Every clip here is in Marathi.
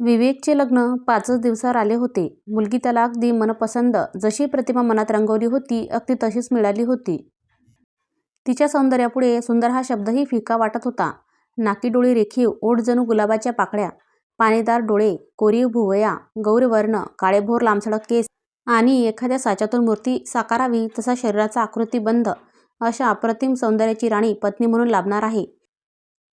विवेकचे लग्न पाचच दिवसावर आले होते. मुलगी त्याला अगदी मनपसंद जशी प्रतिमा मनात रंगवली होती अगदी तशीच मिळाली होती. तिच्या सौंदर्यापुढे सुंदर हा शब्दही फिका वाटत होता. नाकीडोळी रेखीव, ओढ जणू गुलाबाच्या पाकळ्या, पाणीदार डोळे, कोरीव भुवया, गौरवर्ण, काळेभोर लांबसडक केस आणि एखाद्या साच्यातून मूर्ती साकारावी तसा शरीराचा आकृतिबंध अशा अप्रतिम सौंदर्याची राणी पत्नी म्हणून लाभणार आहे.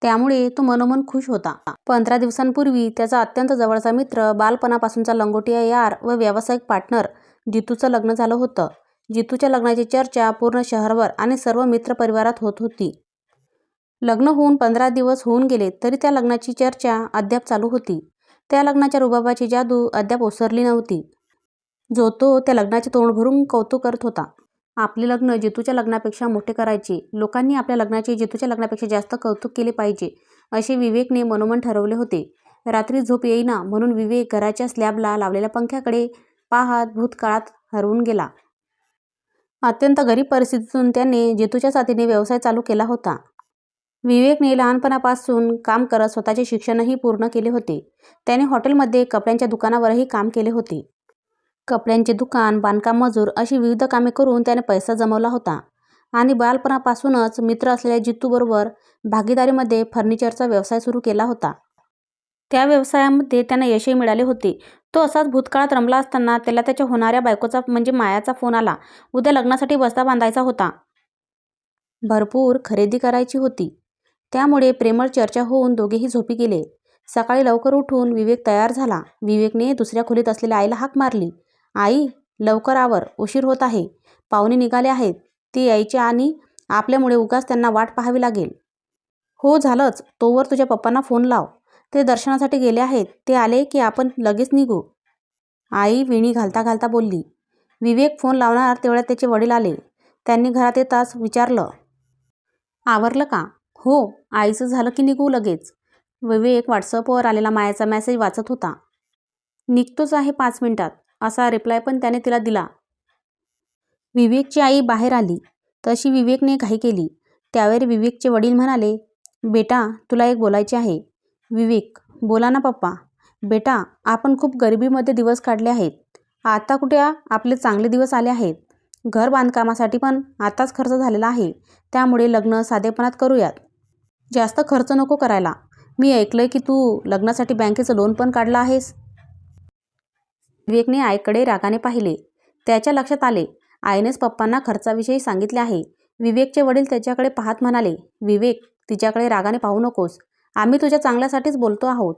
त्यामुळे तो मनोमन खुश होता. पंधरा दिवसांपूर्वी त्याचा अत्यंत जवळचा मित्र, बालपणापासूनचा लंगोटिया यार व व्यावसायिक पार्टनर जितूचं लग्न झालं होतं. जितूच्या लग्नाची चर्चा पूर्ण शहरभर आणि सर्व मित्रपरिवारात होत होती. लग्न होऊन पंधरा दिवस होऊन गेले तरी त्या लग्नाची चर्चा अद्याप चालू होती. त्या लग्नाच्या रुबाबाची जादू अद्याप ओसरली नव्हती. जो तो त्या लग्नाचे तोंड भरून कौतुक करत होता. आपले लग्न जितूच्या लग्नापेक्षा मोठे करायचे, लोकांनी आपल्या लग्नाचे जितूच्या लग्नापेक्षा जास्त कौतुक केले पाहिजे असे विवेकने मनोमन ठरवले होते. रात्री झोप येईना म्हणून विवेक घराच्या स्लॅबला लावलेल्या पंख्याकडे पाहात भूतकाळात हरवून गेला. अत्यंत गरीब परिस्थितीतून त्याने जितूच्या साथीने व्यवसाय चालू केला होता. विवेकने लहानपणापासून काम करत स्वतःचे शिक्षणही पूर्ण केले होते. त्याने हॉटेलमध्ये कपड्यांच्या दुकानावरही काम केले होते. कपड्यांचे दुकान, बांधकाम मजूर अशी विविध कामे करून त्याने पैसा जमवला होता आणि बालपणापासूनच मित्र असलेल्या जितूबरोबर भागीदारीमध्ये फर्निचरचा व्यवसाय सुरू केला होता. त्या व्यवसायामध्ये त्यांना यशही मिळाले होते. तो असाच भूतकाळात रमला असताना त्याला त्याच्या होणाऱ्या बायकोचा म्हणजे मायाचा फोन आला. उद्या लग्नासाठी बस्ता बांधायचा होता. भरपूर खरेदी करायची होती. त्यामुळे प्रेमळ चर्चा होऊन दोघेही झोपी गेले. सकाळी लवकर उठून विवेक तयार झाला. विवेकने दुसऱ्या खोलीत असलेल्या आईला हाक मारली, आई, लवकर आवर, उशीर होत आहे. पाहुणे निघाले आहेत. ते यायचे आणि आपल्यामुळे उगाच त्यांना वाट पाहावी लागेल. हो झालंच. तोवर तुझ्या पप्पांना फोन लाव. ते दर्शनासाठी गेले आहेत. ते आले की आपण लगेच निघू. आई विणी घालता घालता बोलली. विवेक फोन लावणार तेवढ्यात त्याचे वडील आले. त्यांनी घरात येताच विचारलं. आवरलं का? हो. आईचं झालं की निघू लगेच. विवेक व्हॉट्सअपवर आलेला मायाचा मेसेज वाचत होता. निघतोच आहे पाच मिनिटात असा रिप्लाय पण त्याने तिला दिला. विवेकची आई बाहेर आली तशी विवेकने घाई केली. त्यावेळी विवेकचे वडील म्हणाले, बेटा तुला एक बोलायचे आहे. विवेक, बोला ना पप्पा. बेटा आपण खूप गरिबीमध्ये दिवस काढले आहेत. आता कुठे आपले चांगले दिवस आले आहेत. घर बांधकामासाठी पण आताच खर्च झालेला आहे. त्यामुळे लग्न साधेपणात करूयात. जास्त खर्च नको करायला. मी ऐकलंय की तू लग्नासाठी बँकेचं लोन पण काढलं आहेस. विवेकने आईकडे रागाने पाहिले. त्याच्या लक्षात आले आईनेच पप्पांना खर्चाविषयी सांगितले आहे. विवेकचे वडील त्याच्याकडे पाहत म्हणाले, विवेक तिच्याकडे रागाने पाहू नकोस. आम्ही तुझ्या चांगल्यासाठीच बोलतो आहोत.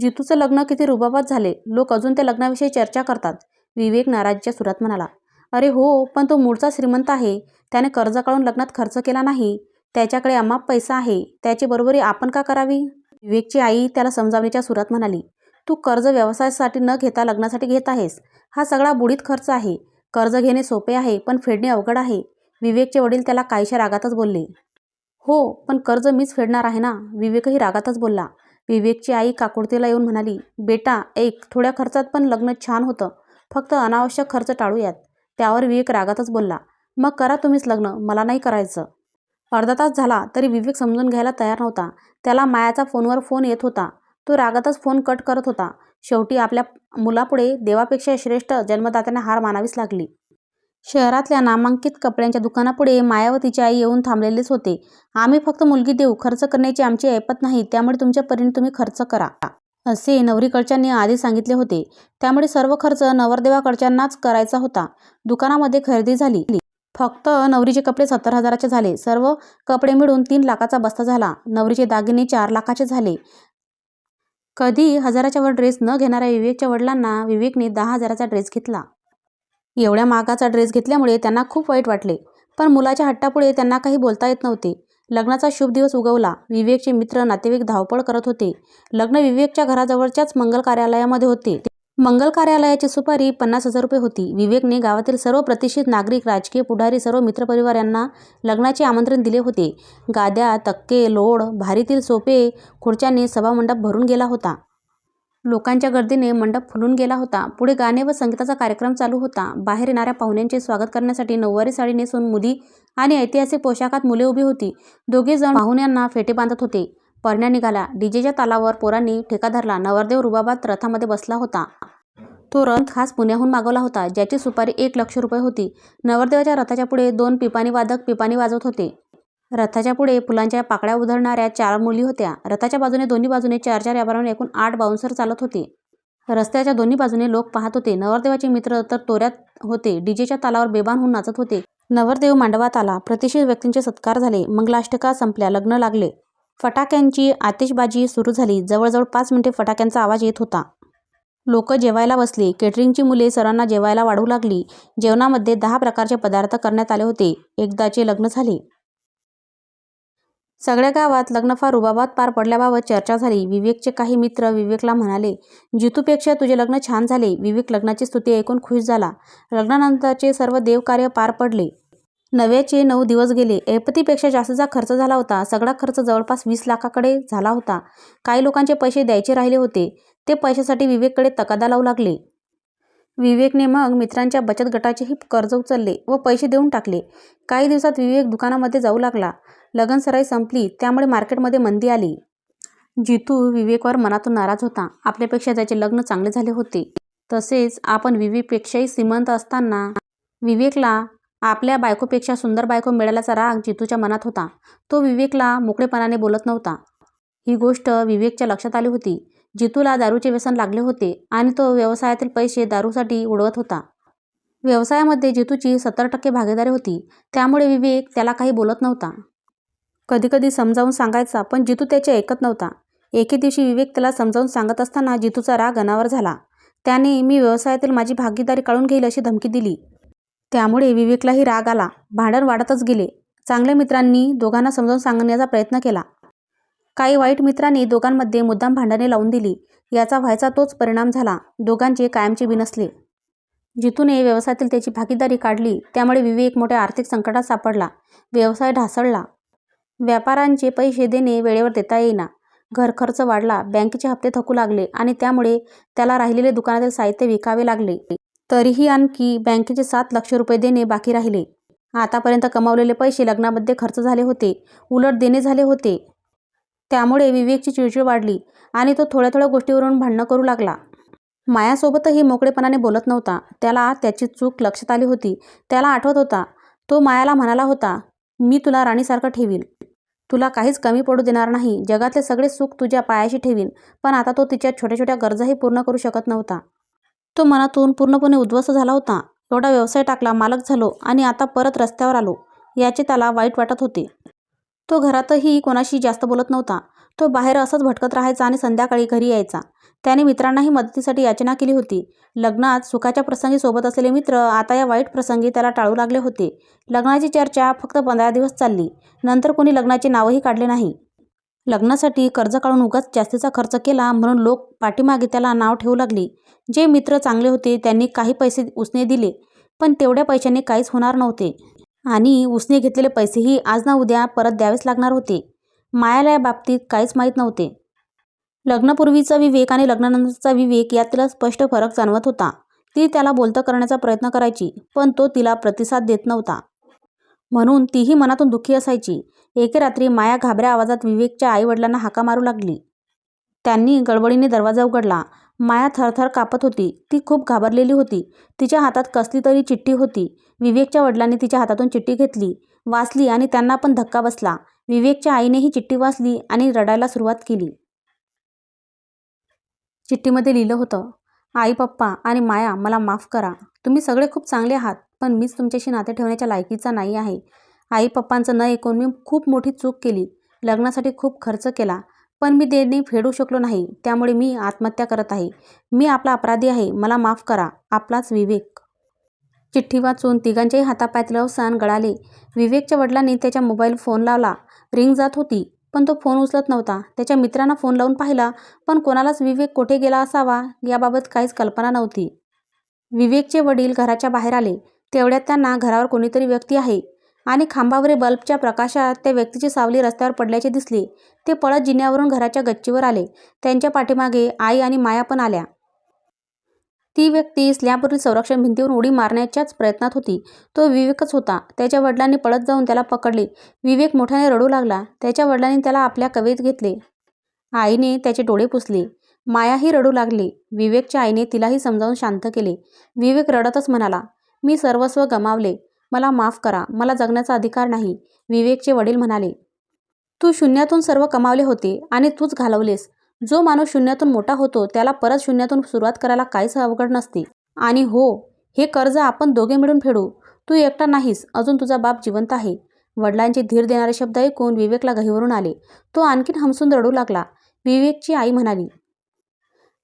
जितूचं लग्न किती रुबाबात झाले. लोक अजून त्या लग्नाविषयी चर्चा करतात. विवेक नाराजीच्या सुरात म्हणाला. अरे हो पण तो मूळचा श्रीमंत आहे. त्याने कर्ज काढून लग्नात खर्च केला नाही. त्याच्याकडे अमाप पैसा आहे. त्याची बरोबरी आपण का करावी? विवेकची आई त्याला समजावण्याच्या सुरात म्हणाली. तू कर्ज व्यवसायासाठी न घेता लग्नासाठी घेत आहेस. हा सगळा बुडीत खर्च आहे. कर्ज घेणे सोपे आहे पण फेडणे अवघड आहे. विवेकचे वडील त्याला काहीशा रागातच बोलले. हो पण कर्ज मीच फेडणार आहे ना. विवेकही रागातच बोलला. विवेकची आई काकुडतीला येऊन म्हणाली, बेटा ऐक थोड्या खर्चात पण लग्न छान होतं. फक्त अनावश्यक खर्च टाळूयात. त्यावर विवेक रागातच बोलला, मग करा तुम्हीच लग्न, मला नाही करायचं. अर्धा तास झाला तरी विवेक समजून घ्यायला तयार नव्हता. त्याला मायाचा फोनवर फोन येत होता. तो रागातच फोन कट करत होता. शेवटी आपल्या मुलापुढे देवापेक्षा श्रेष्ठ जन्मदात्याने हार मानावीच लागली. शहरातल्या नामांकित कपड्यांच्या दुकानापुढे मायावतीची आई येऊन थांबलेलेच होते. आम्ही फक्त मुलगी देऊ, खर्च करण्याची आमची ऐपत नाही त्यामुळे तुमच्या परीने तुम्ही खर्च करा. असे नवरीकडच्यांनी आधी सांगितले होते. त्यामुळे सर्व खर्च नवरदेवाकडच्यांनाच करायचा होता. दुकानामध्ये खरेदी झाली. फक्त नवरीचे कपडे सत्तर हजाराचे झाले. सर्व कपडे मिळून तीन लाखाचा बस्ता झाला. नवरीचे दागिने चार लाखाचे झाले. कधी हजाराच्या वर ड्रेस न घेणाऱ्या विवेकच्या वडिलांना विवेकने दहा हजाराचा ड्रेस घेतला. एवढ्या महागाचा ड्रेस घेतल्यामुळे त्यांना खूप वाईट वाटले. पण मुलाच्या हट्टापुढे त्यांना काही बोलता येत नव्हते. लग्नाचा शुभ दिवस उगवला. विवेकचे मित्र नातेवाईक धावपळ करत होते. लग्न विवेकच्या घराजवळच्याच मंगल कार्यालयामध्ये होते. मंगल कार्यालयाची सुपारी पन्नास हजार रुपये होती. विवेकने गावातील सर्व प्रतिष्ठित नागरिक, राजकीय पुढारी, सर्व मित्रपरिवार यांना लग्नाचे आमंत्रण दिले होते. गाद्या, तक्के, लोड, भारीतील सोपे खुर्च्यांनी सभामंडप भरून गेला होता. लोकांच्या गर्दीने मंडप फुलून गेला होता. पुढे गाणे व संगीताचा कार्यक्रम चालू होता. बाहेर येणाऱ्या पाहुण्यांचे स्वागत करण्यासाठी नऊवारी साडी नेसून मुली आणि ऐतिहासिक पोशाखात मुले उभी होती. दोघे जण पाहुण्यांना फेटे बांधत होते. परण्या निघाल्या डीजेच्या तालावर पोरांनी ठेका धरला. नवरदेव रुबाबात रथामध्ये बसला होता. तो रथ खास पुण्याहून मागवला होता ज्याची सुपारी एक लक्ष रुपये होती. नवरदेवाच्या रथाच्या पुढे दोन पिपाणीवादक पिपाणी वाजवत होते. रथाच्या पुढे फुलांच्या पाकळ्या उधळणाऱ्या चार मुली होत्या. रथाच्या बाजूने दोन्ही बाजूने चार चार याबाराने एकूण आठ बाउन्सर चालत होते. रस्त्याच्या दोन्ही बाजूने लोक पाहत होते. नवरदेवाचे मित्र तर तोऱ्यात होते. डीजेच्या तालावर बेभान होऊन नाचत होते. नवरदेव मांडवात आला. प्रतिष्ठित व्यक्तींचे सत्कार झाले. मंगलाष्टका संपल्या. लग्न लागले. फटाक्यांची आतिषबाजी सुरू झाली. जवळजवळ पाच मिनिटे फटाक्यांचा आवाज येत होता. लोक जेवायला बसले. केटरिंगची मुले सर्वांना जेवायला वाढू लागली. जेवणामध्ये दहा प्रकारचे पदार्थ करण्यात आले होते. एकदाचे लग्न झाले. सगळ्या गावात लग्न फार रुबाबात पार पडल्याबाबत चर्चा झाली. विवेकचे काही मित्र विवेकला म्हणाले जितूपेक्षा तुझे लग्न छान झाले. विवेक लग्नाची स्तुती ऐकून खुश झाला. लग्नानंतरचे सर्व देवकार्य पार पडले. नव्याचे नऊ दिवस गेले. ऐपतीपेक्षा जास्तचा खर्च झाला होता. सगळा खर्च जवळपास वीस लाखाकडे झाला होता. काही लोकांचे पैसे द्यायचे राहिले होते. ते पैशासाठी विवेककडे तकादा लावू लागले. विवेकने मग मित्रांच्या बचत गटाचेही कर्ज उचलले व पैसे देऊन टाकले. काही दिवसात विवेक दुकानामध्ये जाऊ लागला. लगनसराई संपली. त्यामुळे मार्केटमध्ये मंदी आली. जितू विवेकवर मनातून नाराज होता. आपल्यापेक्षा त्याचे लग्न चांगले झाले होते. तसेच आपण विवेकपेक्षाही श्रीमंत असताना विवेकला आपल्या बायकोपेक्षा सुंदर बायको मिळाल्याचा राग जितूच्या मनात होता. तो विवेकला मोकळेपणाने बोलत नव्हता. ही गोष्ट विवेकच्या लक्षात आली होती. जितूला दारूचे व्यसन लागले होते आणि तो व्यवसायातील पैसे दारूसाठी उडवत होता. व्यवसायामध्ये जितूची सत्तर टक्के भागीदारी होती. त्यामुळे विवेक त्याला काही बोलत नव्हता. कधीकधी समजावून सांगायचा पण जितू त्याचे ऐकत नव्हता. एके दिवशी विवेक त्याला समजावून सांगत असताना जितूचा राग अनावर झाला. त्याने मी व्यवसायातील माझी भागीदारी काढून घेईल अशी धमकी दिली. त्यामुळे विवेकलाही राग आला. भांडण वाढतच गेले. चांगल्या मित्रांनी दोघांना समजावून सांगण्याचा प्रयत्न केला. काही वाईट मित्रांनी दोघांमध्ये मुद्दाम भांडणे लावून दिली. याचा व्हायचा तोच परिणाम झाला. दोघांचे कायमचे बिनसले जितूने व्यवसायातील त्याची भागीदारी काढली त्यामुळे विवेक मोठ्या आर्थिक संकटात सापडला. व्यवसाय ढासळला. व्यापाऱ्यांचे पैसे देणे वेळेवर देता येईना. घर खर्च वाढला. बँकेचे हप्ते थकू लागले आणि त्यामुळे त्याला राहिलेले दुकानातील साहित्य विकावे लागले. तरीही आणखी बँकेचे सात लक्ष रुपये देणे बाकी राहिले. आतापर्यंत कमावलेले पैसे लग्नामध्ये खर्च झाले होते उलट देणे झाले होते. त्यामुळे विवेकची चिडचिड वाढली आणि तो थोड्या थोड्या गोष्टीवरून भांडणं करू लागला. मायासोबतही मोकळेपणाने बोलत नव्हता. त्याला त्याची चूक लक्षात आली होती. त्याला आठवत होता. तो मायाला म्हणाला होता मी तुला राणीसारखं ठेवीन. तुला काहीच कमी पडू देणार नाही. जगातले सगळे सुख तुझ्या पायाशी ठेवीन. पण आता तो तिच्या छोट्या छोट्या गरजाही पूर्ण करू शकत नव्हता. तो मनातून पूर्णपणे उद्ध्वस्त झाला होता. एवढा व्यवसाय टाकला मालक झालो आणि आता परत रस्त्यावर आलो. याचे त्याला वाईट वाटत होते. तो घरातही कोणाशी जास्त बोलत नव्हता. तो बाहेर असंच भटकत राहायचा आणि संध्याकाळी घरी यायचा. त्याने मित्रांनाही मदतीसाठी याचना केली होती. लग्नात सुखाच्या प्रसंगी सोबत असलेले मित्र आता या वाईट प्रसंगी त्याला टाळू लागले होते. लग्नाची चर्चा फक्त पंधरा दिवस चालली. नंतर कोणी लग्नाचे नावही काढले नाही. लग्नासाठी कर्ज काढून उगाच जास्तीचा खर्च केला म्हणून लोक पाठीमागे त्याला नाव ठेवू लागली. जे मित्र चांगले होते त्यांनी काही पैसे उसने दिले पण तेवढ्या पैशाने काहीच होणार नव्हते. आणि उसने घेतलेले पैसेही आज ना उद्या परत द्यावेच लागणार होते. मायाला या बाबतीत काहीच माहीत नव्हते. लग्नापूर्वीचा विवेक आणि लग्नानंतरचा विवेक यातला स्पष्ट फरक जाणवत होता. ती त्याला बोलतं करण्याचा प्रयत्न करायची पण तो तिला प्रतिसाद देत नव्हता. म्हणून तीही मनातून दुःखी असायची. एके रात्री माया घाबऱ्या आवाजात विवेकच्या आईवडिलांना हाका मारू लागली. त्यांनी गडबडीने दरवाजा उघडला. माया थरथर कापत होती. ती खूप घाबरलेली होती. तिच्या हातात कसली तरी चिठ्ठी होती. विवेकच्या वडिलांनी तिच्या हातातून चिठ्ठी घेतली. वाचली आणि त्यांना पण धक्का बसला. विवेकच्या आईने ही चिठ्ठी वाचली आणि रडायला सुरुवात केली. चिठ्ठीमध्ये लिहिलं होतं आई पप्पा आणि माया मला माफ करा. तुम्ही सगळे खूप चांगले आहात. पण मीच तुमच्याशी नाते ठेवण्याच्या लायकीचा नाही आहे. आई पप्पांचं न ऐकून मी खूप मोठी चूक केली. लग्नासाठी खूप खर्च केला. पण मी देणे फेडू शकलो नाही. त्यामुळे मी आत्महत्या करत आहे. मी आपला अपराधी आहे. मला माफ करा. आपलाच विवेक. चिठ्ठी वाचून तिघांच्याही हातापायातील अवसान गळाले. विवेकच्या वडिलांनी त्याच्या मोबाईल फोन लावला. रिंग जात होती पण तो फोन उचलत नव्हता. त्याच्या मित्रांना फोन लावून पाहिला पण कोणालाच विवेक कोठे गेला असावा याबाबत काहीच कल्पना नव्हती. विवेकचे वडील घराच्या बाहेर आले. तेवढ्यात त्यांना घरावर कोणीतरी व्यक्ती आहे. आणि खांबावरील बल्बच्या प्रकाशात त्या व्यक्तीची सावली रस्त्यावर पडल्याचे दिसले. ते पळत जिन्यावरून घराच्या गच्चीवर आले. त्यांच्या पाठीमागे आई आणि माया पण आल्या. ती व्यक्ती स्लॅबवरील संरक्षण भिंतीवरून उडी मारण्याच्याच प्रयत्नात होती. तो विवेकच होता. त्याच्या वडिलांनी पळत जाऊन त्याला पकडले. विवेक मोठ्याने रडू लागला. त्याच्या वडिलांनी त्याला आपल्या कवेत घेतले. आईने त्याचे डोळे पुसले. मायाही रडू लागली. विवेकच्या आईने तिलाही समजावून शांत केले. विवेक रडतच म्हणाला मी सर्वस्व गमावले. मला माफ करा. मला जगण्याचा अधिकार नाही. विवेकचे वडील म्हणाले तू शून्यातून सर्व कमावले होते आणि तूच घालवलेस. जो माणूस शून्यातून मोठा होतो त्याला परत शून्यातून सुरुवात करायला काहीच अवघड नसते. आणि हो हे कर्ज आपण दोघे मिळून फेडू. तू एकटा नाहीस. अजून तुझा बाप जिवंत आहे. वडिलांचे धीर देणारे शब्द ऐकून विवेकला गहीवरून आले. तो आणखीन हमसून रडू लागला. विवेकची आई म्हणाली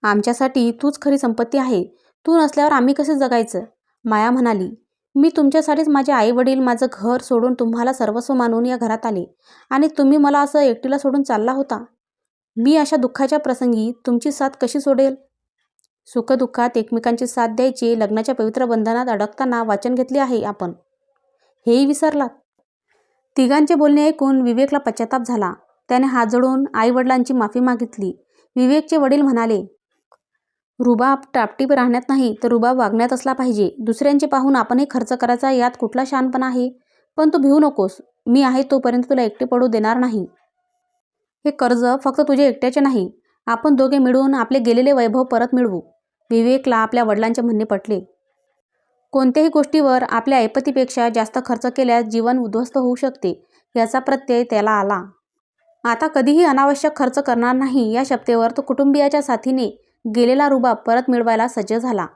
आमच्यासाठी तूच खरी संपत्ती आहे. तू नसल्यावर आम्ही कसे जगायचं? माया म्हणाली मी तुमच्यासाठीच माझे आई वडील माझं घर सोडून तुम्हाला सर्वस्व मानून या घरात आले आणि तुम्ही मला असं एकटीला सोडून चालला होता. मी अशा दुःखाच्या प्रसंगी तुमची साथ कशी सोडेल सुखदुःखात एकमेकांची साथ द्यायची लग्नाच्या पवित्र बंधनात अडकताना वाचन घेतले आहे आपण. हेही विसरलात. तिघांचे बोलणे ऐकून विवेकला पश्चाताप झाला. त्याने हात जोडून आईवडिलांची माफी मागितली. विवेकचे वडील म्हणाले रुबाब टापटीप राहण्यात नाही तर रुबाब वागण्यात असला पाहिजे. दुसऱ्यांचे पाहून आपणही खर्च करायचा यात कुठला शानपणा आहे? पण तू भिवू नकोस. मी आहे तोपर्यंत तुला एकटे पडू देणार नाही. हे कर्ज फक्त तुझे एकट्याचे नाही. आपण दोघे मिळून आपले गेलेले वैभव परत मिळवू. विवेकला आपल्या वडिलांचे म्हणणे पटले. कोणत्याही गोष्टीवर आपल्या ऐपतीपेक्षा जास्त खर्च केल्यास जीवन उद्ध्वस्त होऊ शकते याचा प्रत्यय त्याला आला. आता कधीही अनावश्यक खर्च करणार नाही या शपथेवर तो कुटुंबियाच्या साथीने गेलेला रुबाब परत मिळवायला सज्ज झाला.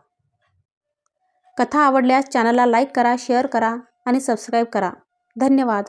कथा आवडल्यास चॅनलला लाईक करा शेअर करा आणि सबस्क्राईब करा. धन्यवाद.